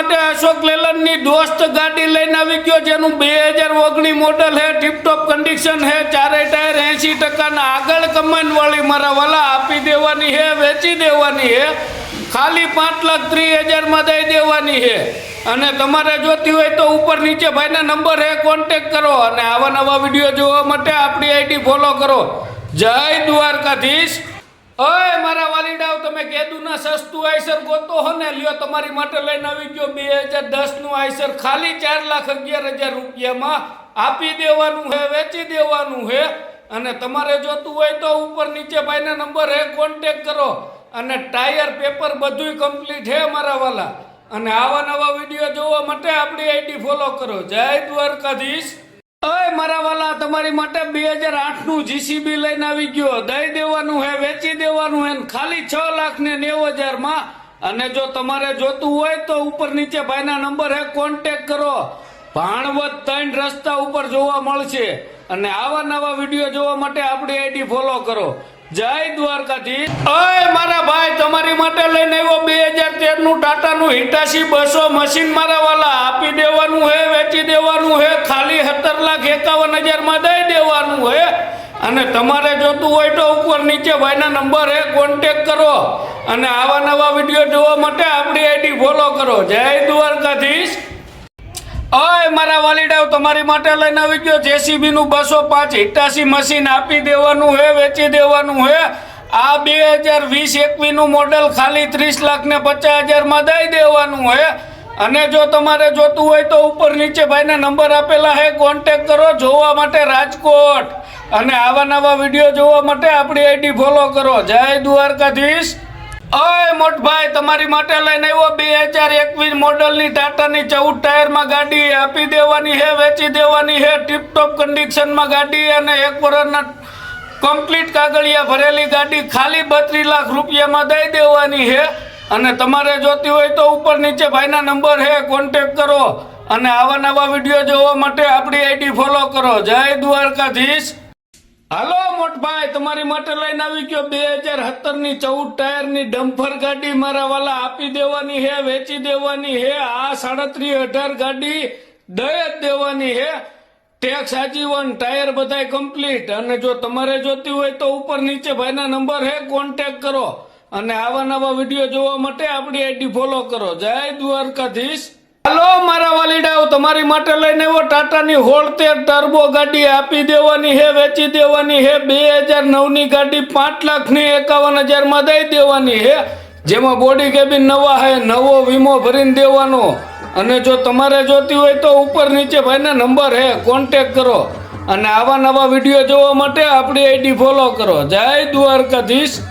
માટે અશોક લેલનની દોસ્ત ગાડી લઈને આવી ગયો, જેનું બે હજાર ઓગણી મોડલ હે ટીપટોપ કન્ડિશન હે ચારે ટાયર એંસી ટકાના આગળ કમાનવાળી મારા વાલા આપી દેવાની હે, વેચી દેવાની હે. ખાલી પાંચ લાખ ત્રીસ હજારમાં દઈ દેવાની હે. અને તમારે જોતી હોય તો ઉપર નીચે ભાઈના નંબર હે કોન્ટેક કરો અને આવા નવા વીડિયો જોવા માટે આપણી આઈડી ફોલો કરો. જય દ્વારકાધીશ. ઓય મારા વાલીડાઓ, તમે કેદું ના સસ્તું આઈસર ગોતો હો ને, લ્યો તમારી માટે લઈને આવી ગયો બે હજાર દસનું આઈસર. ખાલી ચાર લાખ અગિયાર હજાર રૂપિયામાં આપી દેવાનું હે, વેચી દેવાનું હે. અને તમારે જોતું હોય તો ઉપર નીચે ભાઈના નંબર હે કોન્ટેક કરો. અને ટાયર, પેપર બધુંય કમ્પ્લીટ હે મારા વાલા. અને આવા નવા વીડિયો જોવા માટે આપણી આઈડી ફોલો કરો. જય દ્વારકાધીશ. મારા વાલા, તમારી માટે બે હજાર આઠનું જીસીબી લઈને આવી ગયો. દઈ દેવાનું હે, વેચી દેવાનું હે ખાલી છ લાખ ને નેવું હજારમાં. અને જો તમારે જોતું હોય તો ઉપર નીચે ભાઈના નંબર હે કોન્ટેક કરો. ભાણવત ત્રણ રસ્તા ઉપર જોવા મળશે. અને આવા નવા વીડિયો જોવા માટે આપણી આઈડી ફોલો કરો. જય દ્વારકાથી અય મારા ભાઈ, તમારી માટે લઈને આવ્યો બે હજાર તેરનું ટાટા નું હિટાસી બસો મશીન મારા વાલા. આપી દેવાનું હે, વેચી સત્તર લાખ એકાવન હજારમાં દઈ દેવાનું હે. અને તમારે જોતું હોય તો ઉપર નીચે ભાઈના નંબર હે કોન્ટેક કરો. અને આવા નવા વીડિયો જોવા માટે આપણી આઈડી ફોલો કરો. જય દ્વારકાધીશ. ઓય, મારા વાલીડાઓ તમારી માટે લઈને આવી ગયો. જેસીબીનું બસો પાંચ હિટાસી મશીન આપી દેવાનું હે, વેચી દેવાનું હે. આ બે હજાર વીસ એકવીસ મોડલ મોડેલ ખાલી ત્રીસ લાખ ને પચાસ હજારમાં દઈ દેવાનું હે. અને જો તમારે જોતું હોય તો ઉપર નીચે ભાઈને નંબર આપેલા હે કોન્ટેક કરો, જોવા માટે રાજકોટ. અને આવા નવા વીડિયો જોવા માટે આપણી આઈડી ફોલો કરો. જય દ્વારકાધીશ. અય મોટભાઈ, તમારી માટે લઈને આવ્યો બે હજાર એકવીસ મોડલની ટાટાની ચૌદ ટાયરમાં ગાડી આપી દેવાની હે, વેચી દેવાની હે ટીપટોપ કન્ડિશનમાં ગાડી અને એક વર્ષના કમ્પ્લીટ કાગળિયા ભરેલી ગાડી ખાલી બત્રીસ લાખ રૂપિયામાં દઈ દેવાની હે. અને તમારે જોતી હોય તો ઉપર નીચે ભાઈના નંબર હે કોન્ટેક કરો અને આવા નવા વીડિયો જોવા માટે આપણી આઈડી ફોલો કરો. જય દ્વારકાધીશ. હાલો મોટભાઈ, તમારી માટે લઈને આવી ગયો બે હજાર સત્તરની ચૌદ ટાયરની ડમ્ફર ગાડી મારા વાલા આપી દેવાની હે, વેચી દેવાની હે, આ સાડત્રી અઢાર ગાડી દય દેવાની હે. ટેક્સ આજીવન ટાયર બધાય કમ્પ્લીટ અને જો તમારે જોતી હોય તો ઉપર નીચે ભાઈના નંબર હે કોન્ટેક કરો. અને આવા નવા વીડિયો જોવા માટે આપણી આઈડી ફોલો કરો. જય દ્વારકાધીશ. હાલો, મારા વાલીડાઓ, તમારી માટે લઈને એવો ટાટાની હોળતેર ટર્બો ગાડી આપી દેવાની હે, વેચી દેવાની હે, બે હજાર નવની ગાડી પાંચ લાખની એકાવન હજારમાં દઈ દેવાની હે. જેમાં બોડી કેબિન નવા હે, નવો વીમો ભરીને દેવાનો. અને જો તમારે જોતી હોય તો ઉપર નીચે ભાઈના નંબર હે કોન્ટેક કરો. અને આવા નવા વીડિયો જોવા માટે આપણી આઈડી ફોલો કરો. જય દ્વારકાધીશ.